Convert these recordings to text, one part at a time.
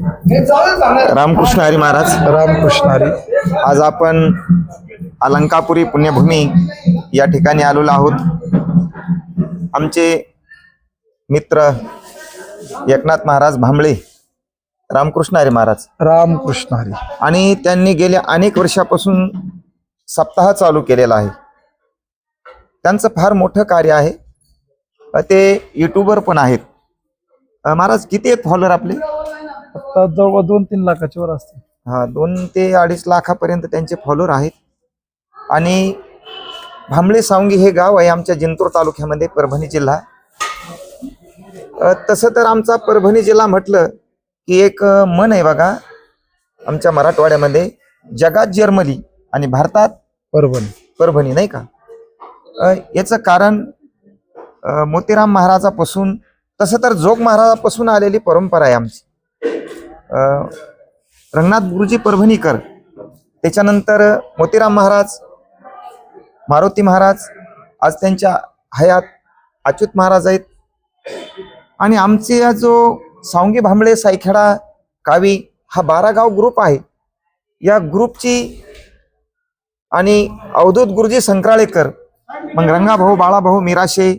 रामकृष्ण हरी महाराज. रामकृष्ण हरी. आज आपण अलंकापुरी पुण्यभूमी या ठिकाणी आलेलो आहोत. आमचे मित्र एकनाथ महाराज भांबळे रामकृष्ण हरी महाराज. रामकृष्ण हरी. आणि त्यांनी गेल्या अनेक वर्षापासून सप्ताह चालू केलेला आहे. त्यांचं फार मोठं कार्य आहे. ते युट्यूबर पण आहेत. महाराज किती आहेत फॉलोअर आपले? आता जवळ दोन तीन लाखाच्या वर असते हा दोन ते अडीच लाखापर्यंत त्यांचे फॉलोअर आहेत. आणि भांबळे सावंगी हे गाव आहे आमच्या जिंतूर तालुक्यामध्ये परभणी जिल्हा. तसं तर आमचा परभणी जिल्हा म्हटलं की एक मन आहे बघा आमच्या मराठवाड्यामध्ये. जगात जर्मनी आणि भारतात परभणी. परभणी नाही का? याचं कारण मोतीराम महाराजापासून तसं तर जोग महाराजापासून आलेली परंपरा आहे आमची. रंगनाथ गुरुजी परभणीकर त्याच्यानंतर मोतीराम महाराज मारुती महाराज आज त्यांच्या हयात अच्युत महाराज आहेत. आणि आमचे हा जो सावंगी भांबळे सायखेडा कावी हा बारागाव ग्रुप आहे. या ग्रुपची आणि अवधूत गुरुजी संक्राळेकर मग रंगाभाऊ बाळाभाऊ मिराशे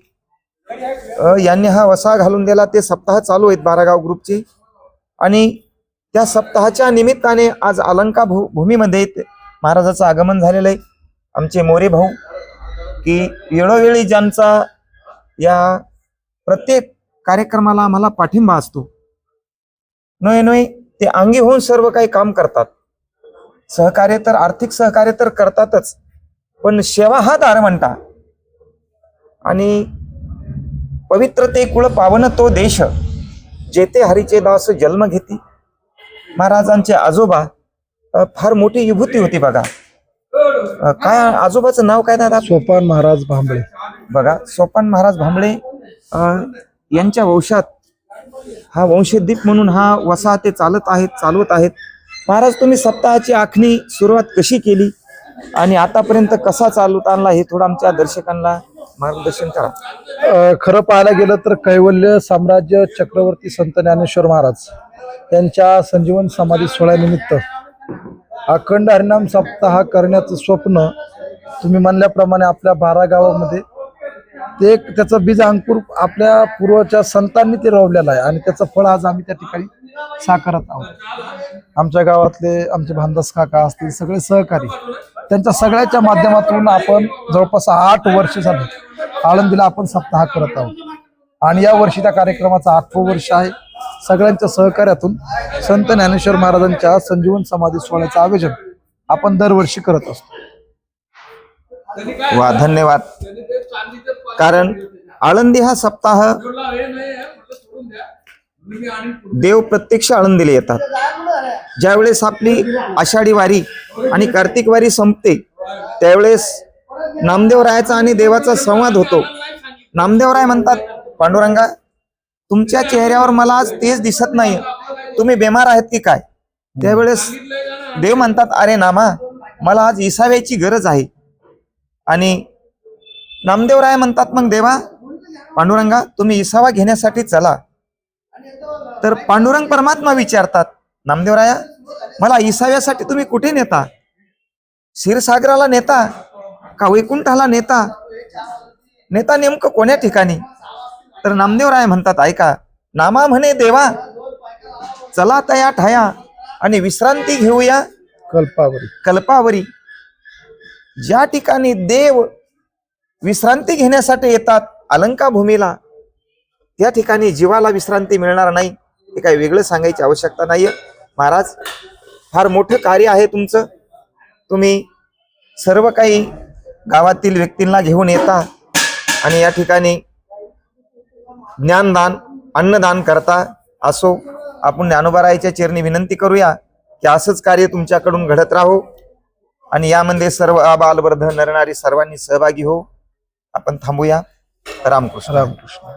यांनी हा वसा घालून दिला. ते सप्ताह चालू आहेत बारागाव ग्रुपचे आणि त्या सप्ताहाच्या निमित्ताने आज अलंका भू भूमीमध्ये महाराजाचं आगमन झालेलं आहे. आमचे मोरे भाऊ की वेळोवेळी ज्यांचा या प्रत्येक कार्यक्रमाला आम्हाला पाठिंबा असतो. नोय नोय ते अंगी होऊन सर्व काही काम करतात. सहकार्य तर आर्थिक सहकार्य तर करतातच पण सेवा हा दार म्हणता आणि पवित्र ते कुळ पावन तो देश जेथे हरीचे दास जन्म घेती महाराजांचे आजोबा फार मोठी विभूती होती बघा. काय आजोबाचं नाव काय दादा? सोपान महाराज भांबळे. बघा सोपान महाराज भांबळे यांच्या वंशात हा वंशदीप म्हणून हा वसा ते चालत आहेत चालवत आहेत. महाराज तुम्ही सप्ताहाची आखणी सुरुवात कशी केली? आणि आतापर्यंत कसा चालवत आणला हे थोडं आमच्या दर्शकांना मार्गदर्शन करा. खरं पाहायला गेलं तर कैवल्य साम्राज्य चक्रवर्ती संत ज्ञानेश्वर महाराज. त्यांच्या संजीवन समाधी सोहळ्यानिमित्त. अखंड हरिनाम सप्ताह करण्याचं स्वप्न तुम्ही म्हणल्याप्रमाणे आपल्या बारा गावामध्ये. ते त्याचं बीज अंकुर आपल्या पूर्वच्या संतांनी ते रोवलेलं आहे आणि त्याचं फळ आज आम्ही त्या ठिकाणी साकारत आहोत. आमच्या गावातले आमचे भानदास काका असतील सगळे सहकारी त्यांच्या सगळ्याच्या माध्यमातून आपण जवळपास आठ वर्ष झाले. आळंदीला आपण सप्ताह करत आहोत. आणि या वर्षी त्या कार्यक्रमाचं आठवं वर्ष आहे. सगळ्यांच्या सहकार्यातून संत ज्ञानेश्वर महाराजांच्या संजीवन समाधी सोहळ्याचं आयोजन आपण दरवर्षी करत असतो. वा धन्यवाद. कारण आळंदी हा सप्ताह देव प्रत्यक्ष आळंदीला येतात. ज्यावेळेस आपली आषाढी वारी आणि कार्तिक वारी संपते त्यावेळेस नामदेवरायाचा आणि देवाचा संवाद होतो. नामदेवराय म्हणतात पांडुरंगा तुमच्या चेहऱ्यावर मला आज तेच दिसत नाही. तुम्ही बेमार आहेत की काय? त्यावेळेस देव म्हणतात अरे नामा मला आज इसाव्याची गरज आहे. आणि नामदेवराय म्हणतात मग देवा पांडुरंगा तुम्ही इसावा घेण्यासाठी चला. तर पांडुरंग परमात्मा विचारतात नामदेवराया मला इसाव्यासाठी तुम्ही कुठे नेता? क्षीरसागराला नेता का वैकुंठाला नेता? नेता नेमकं कोण्या ठिकाणी? तर नामदेवराय म्हणतात ऐका नामा म्हणे देवा चला तया ठाया आणि विश्रांती घेऊया कल्पावरी. कल्पावरी. ज्या ठिकाणी देव विश्रांती घेण्यासाठी येतात अलंका भूमीला त्या ठिकाणी जीवाला विश्रांती मिळणार नाही हे काही वेगळं सांगायची आवश्यकता नाहीये. महाराज फार मोठं कार्य आहे तुमचं. तुम्ही सर्व काही गावातील व्यक्तींना घेऊन येता आणि या ठिकाणी ज्ञानदान अन्नदान करता असो आपण ज्ञानोबारायच्या चरणी विनंती करूया की असंच कार्य तुमच्याकडून घडत राहो आणि यामध्ये सर्व बालवर्ध नरणारी सर्वांनी सहभागी हो. आपण थांबूया. रामकृष्ण. रामकृष्ण.